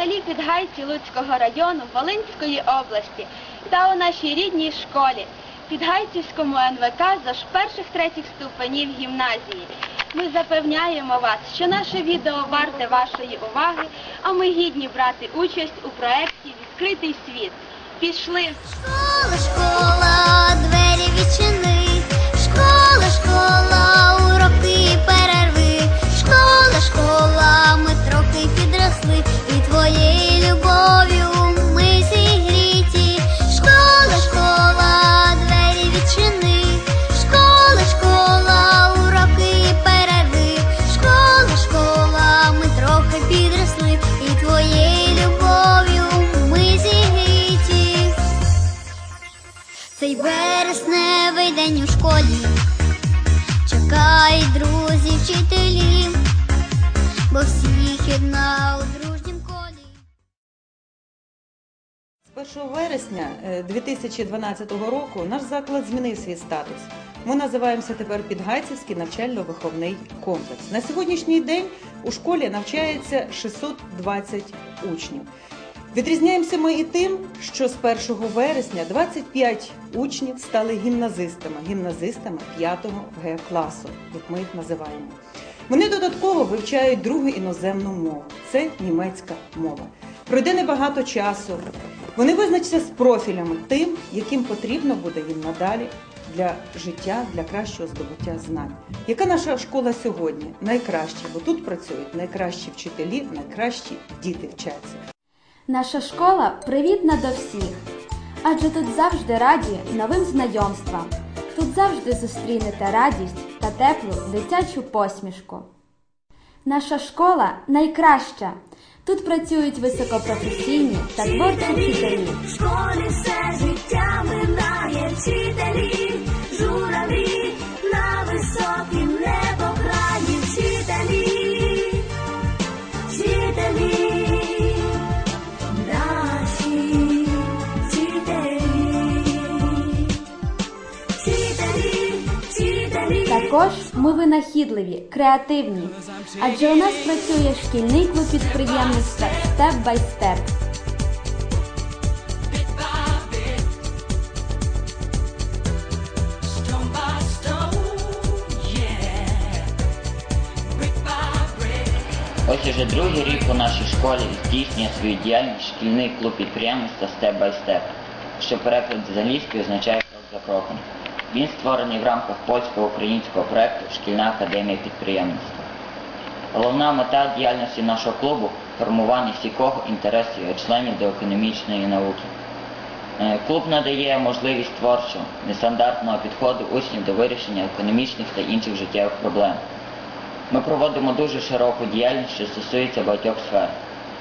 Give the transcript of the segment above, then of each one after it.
селі Підгайці Луцького району Волинської області та у нашій рідній школі Підгайцівському НВК за перших третіх ступенів гімназії. Ми запевняємо вас, що наше відео варте вашої уваги, а ми гідні брати участь у проєкті Відкритий світ. Пішли! Школа, школа, двері відчини. Всіх дружнім колі. З 1 вересня е, 2012 року наш заклад змінив свій статус. Ми називаємося тепер Підгайцівський навчально-виховний комплекс. На сьогоднішній день у школі навчається 620 учнів. Відрізняємося ми і тим, що з 1 вересня 25 учнів стали гімназистами, гімназистами 5 Г класу, як ми їх називаємо. Вони додатково вивчають другу іноземну мову це німецька мова. Пройде небагато часу. Вони визначаться з профілями тим, яким потрібно буде їм надалі для життя, для кращого здобуття знань. Яка наша школа сьогодні? Найкраща, бо тут працюють найкращі вчителі, найкращі діти вчаться. Наша школа привітна до всіх, адже тут завжди раді новим знайомствам. Тут завжди зустрінете радість та теплу дитячу посмішку. Наша школа найкраща. Тут працюють високопрофесійні та творчі вчителі. В школі все життя минає вчителі, Також ми винахідливі, креативні, адже у нас працює шкільний клуб підприємництва степ бай степ. Ось уже другий рік у нашій школі здійснює свою діяльність шкільний клуб підприємництва Step by Step, що в перекладі з англійської означає крок за кроком. Він створений в рамках польсько-українського проекту Шкільна академія підприємництва. Головна мета діяльності нашого клубу формування стійкого інтересу його членів до економічної науки. Е, Клуб надає можливість творчого, нестандартного підходу учнів до вирішення економічних та інших життєвих проблем. Ми проводимо дуже широку діяльність, що стосується багатьох сфер.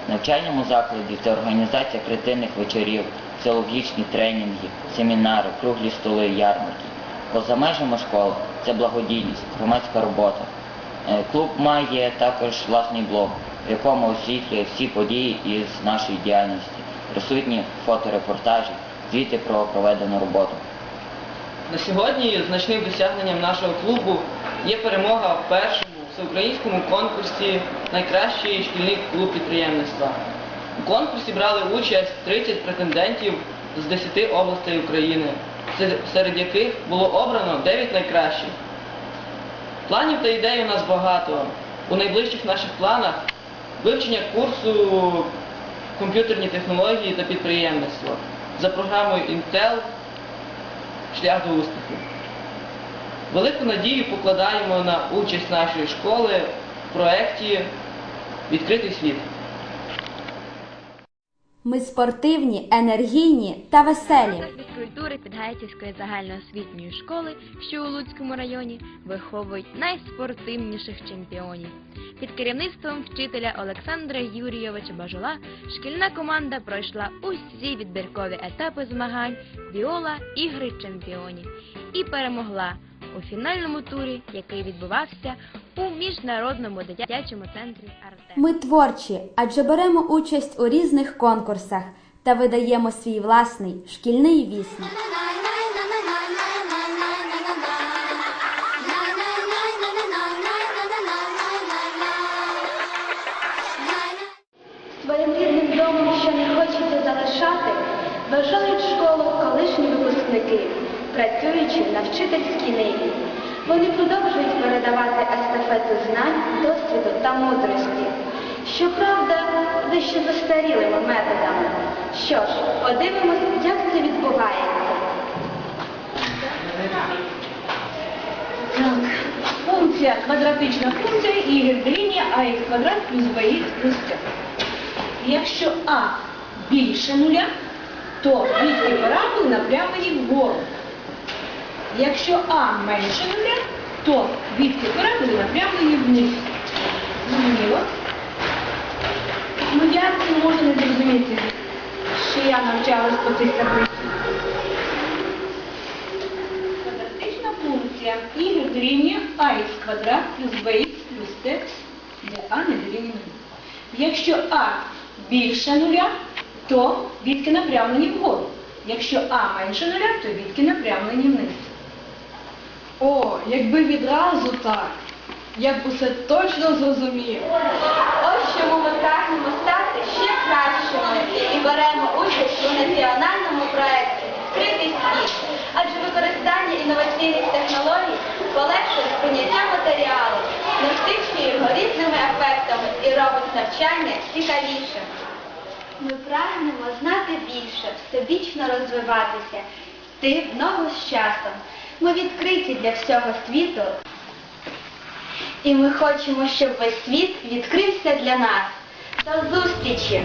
В навчальному закладі це організація креативних вечорів, соціологічні тренінги, семінари, круглі столи, ярмарки. Поза межами школи це благодійність, громадська робота. Е, Клуб має також власний блог, в якому освітлює всі події із нашої діяльності, присутні фоторепортажі, звіти про проведену роботу. На сьогодні значним досягненням нашого клубу є перемога в першому всеукраїнському конкурсі Найкращий шкільний клуб підприємництва. У конкурсі брали участь 30 претендентів з 10 областей України, серед- яких було обрано 9 найкращих. Планів та ідей у нас багато. У найближчих наших планах вивчення курсу комп'ютерні технології та підприємництво за програмою Intel шлях до успіху. Велику надію покладаємо на участь нашої школи в проєкті Відкритий світ. Ми спортивні, енергійні та веселі. Фізкультури Підгайцівської загальноосвітньої школи, що у Луцькому районі, виховують найспортивніших чемпіонів. Під керівництвом вчителя Олександра Юрійовича Бажола шкільна команда пройшла усі відбіркові етапи змагань Віола Ігри чемпіонів і перемогла у фінальному турі, який відбувався у міжнародному дитячому центрі Арте. Ми творчі, адже беремо участь у різних конкурсах та видаємо свій власний шкільний вісник. Рідним домом, що не хочеться залишати, бажають школу колишні випускники працюючи на вчительській ниві. Вони продовжують передавати естафету знань, досвіду та мудрості. Щоправда, дещо застарілими методами. Що ж, подивимось, як це відбувається. Так, функція, квадратична функція y дорівнює ax квадрат плюс bx плюс c. Якщо а більше нуля, то відки параболи напрямлені вгору. Якщо а менше нуля, то відки параболи напрямлені вниз. Зрозуміло? Ну як це можна не зрозуміти, що я навчалась по цих таблицях? Квадратична функція y дорівнює ax квадрат плюс bx плюс c, де а не дорівнює нулю. Якщо а більше нуля, то відки напрямлені вгору. Якщо а менше нуля, то відки напрямлені вниз. О, якби відразу так, я б усе точно зрозумів. Ось чому ми прагнемо стати ще кращими і беремо участь у національному проєкті Відкритий світ. Адже використання інноваційних технологій полегшує сприйняття матеріалу, насичує його різними ефектами і робить навчання цікавішим. Ми прагнемо знати більше, всебічно розвиватися, йти в ногу з часом. Ми відкриті для всього світу і ми хочемо, щоб весь світ відкрився для нас. До зустрічі!